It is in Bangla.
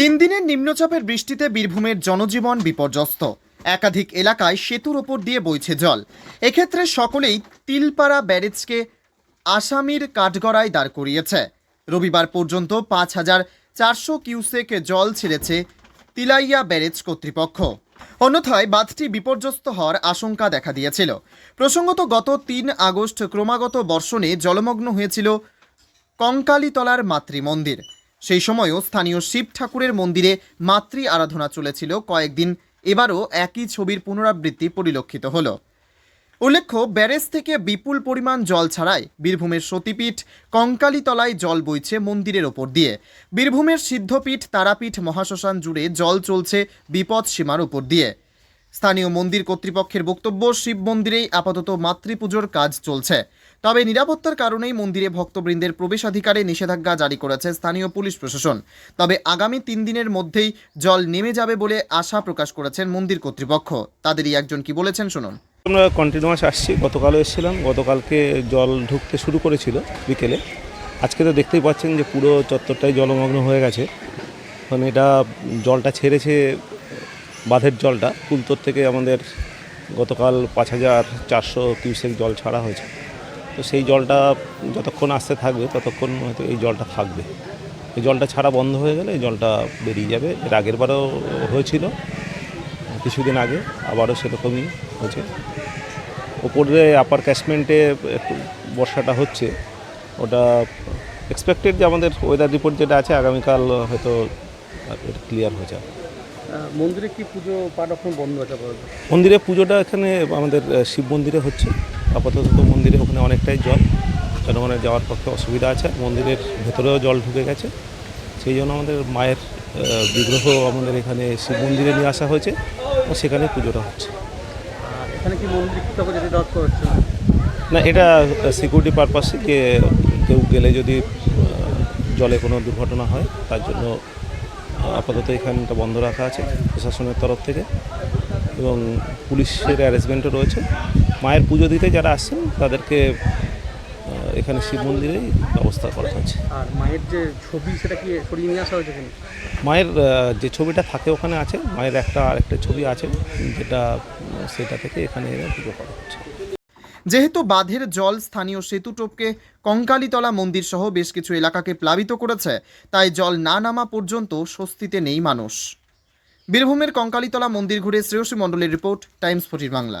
তিন দিনের নিম্নচাপের বৃষ্টিতে বীরভূমের জনজীবন বিপর্যস্ত। একাধিক এলাকায় সেতুর ওপর দিয়ে বইছে জল। এক্ষেত্রে সকলেই তিলপাড়া ব্যারেজকে আসামির কাঠগড়ায় দাঁড় করিয়েছে। রবিবার পর্যন্ত পাঁচ হাজার চারশো কিউসেক জল ছেড়েছে তিলাইয়া ব্যারেজ কর্তৃপক্ষ। অন্যথায় বাঁধটি বিপর্যস্ত হওয়ার আশঙ্কা দেখা দিয়েছিল। প্রসঙ্গত গত তিন আগস্ট ক্রমাগত বর্ষণে জলমগ্ন হয়েছিল কঙ্কালীতলার মাতৃ মন্দির সেই সময়ও স্থানীয় শিব ঠাকুরের মন্দিরে মাতৃ আরাধনা চলেছিল কয়েকদিন। এবারও একই ছবির পুনরাবৃত্তি পরিলক্ষিত হলো। উল্লেখ্য, ব্যারেজ থেকে বিপুল পরিমাণ জল ছাড়ায় বীরভূমের সতীপীঠ কঙ্কালীতলায় জল বইছে মন্দিরের ওপর দিয়ে। বীরভূমের সিদ্ধপীঠ, তারাপীঠ, মহাশ্মশান জুড়ে জল চলছে বিপদ সীমার উপর দিয়ে। স্থানীয় মন্দির কর্তৃপক্ষের বক্তব্য, শিব মন্দিরেই আপাতত মাতৃপুজোর কাজ চলছে। তবে নিরাপত্তার কারণেই মন্দিরে ভক্তবৃন্দের প্রবেশাধিকারে নিষেধাজ্ঞা জারি করেছে স্থানীয় পুলিশ প্রশাসন। তবে আগামী তিন দিনের মধ্যেই জল নেমে যাবে বলে আশা প্রকাশ করেছেন মন্দির কর্তৃপক্ষ। তাদেরই একজন কি বলেছেন শুনুন। আমরা কন্টিনিউয়াস আসছি। গতকালও এসেছিলাম। গতকালকে জল ঢুকতে শুরু করেছিল বিকেলে। আজকে তো দেখতেই পাচ্ছেন যে পুরো চত্বরটাই জলমগ্ন হয়ে গেছে। মানে এটা জলটা ছেড়েছে বাঁধের জলটা। কুলতোর থেকে আমাদের গতকাল পাঁচ হাজার চারশো কিউসেক জল ছাড়া হয়েছে। তো সেই জলটা যতক্ষণ আসতে থাকবে ততক্ষণ হয়তো এই জলটা থাকবে। এই জলটা ছাড়া বন্ধ হয়ে গেলে এই জলটা বেরিয়ে যাবে। এর আগের বারও হয়েছিল কিছুদিন আগে আবারও সেরকমই হয়েছে। ওপরে আপার ক্যাশমেন্টে একটু বর্ষাটা হচ্ছে ওটা এক্সপেক্টেড যে আমাদের ওয়েদার রিপোর্ট যেটা আছে আগামীকাল হয়তো ক্লিয়ার হয়ে যাবে। মন্দিরে কি পুজো পাঠ এখন বন্ধ আছে? মন্দিরে পুজোটা এখানে আমাদের শিব মন্দিরে হচ্ছে। আপাতত তো মন্দিরে ওখানে অনেকটাই জল জনগণের যাওয়ার পক্ষে অসুবিধা আছে মন্দিরের ভেতরেও জল ঢুকে গেছে। সেই জন্য আমাদের মায়ের বিগ্রহ আমাদের এখানে শিব মন্দিরে নিয়ে আসা হয়েছে ও সেখানে পুজোটা হচ্ছে। এখানে কি মন্দির না এটা সিকিউরিটি পারপাসে যে কেউ গেলে যদি জলে কোনো দুর্ঘটনা হয় তার জন্য আপাতত এখানটা বন্ধ রাখা আছে প্রশাসনের তরফ থেকে এবং পুলিশের অ্যারেঞ্জমেন্টও রয়েছে। মায়ের পুজো দিতে যারা আসছেন তাদেরকে এখানে শিব মন্দিরেই ব্যবস্থা করা হয়েছে। আর মায়ের যে ছবি সেটা কি সরিয়ে নিয়ে আসা হয়েছে মায়ের যে ছবিটা থাকে ওখানে আছে মায়ের একটা আরেকটা ছবি আছে যেটা সেটা থেকে এখানে পুজো করা হচ্ছে। যেহেতু বাঁধের জল স্থানীয় সেতু টোপকে কঙ্কালীতলা মন্দির সহ বেশ কিছু এলাকাকে প্লাবিত করেছে তাই জল না নামা পর্যন্ত স্বস্তিতে নেই মানুষ। বীরভূমের কঙ্কালীতলা মন্দির ঘুরে শ্রেয়সী মণ্ডলের রিপোর্ট টাইমস ফোর্টির বাংলা।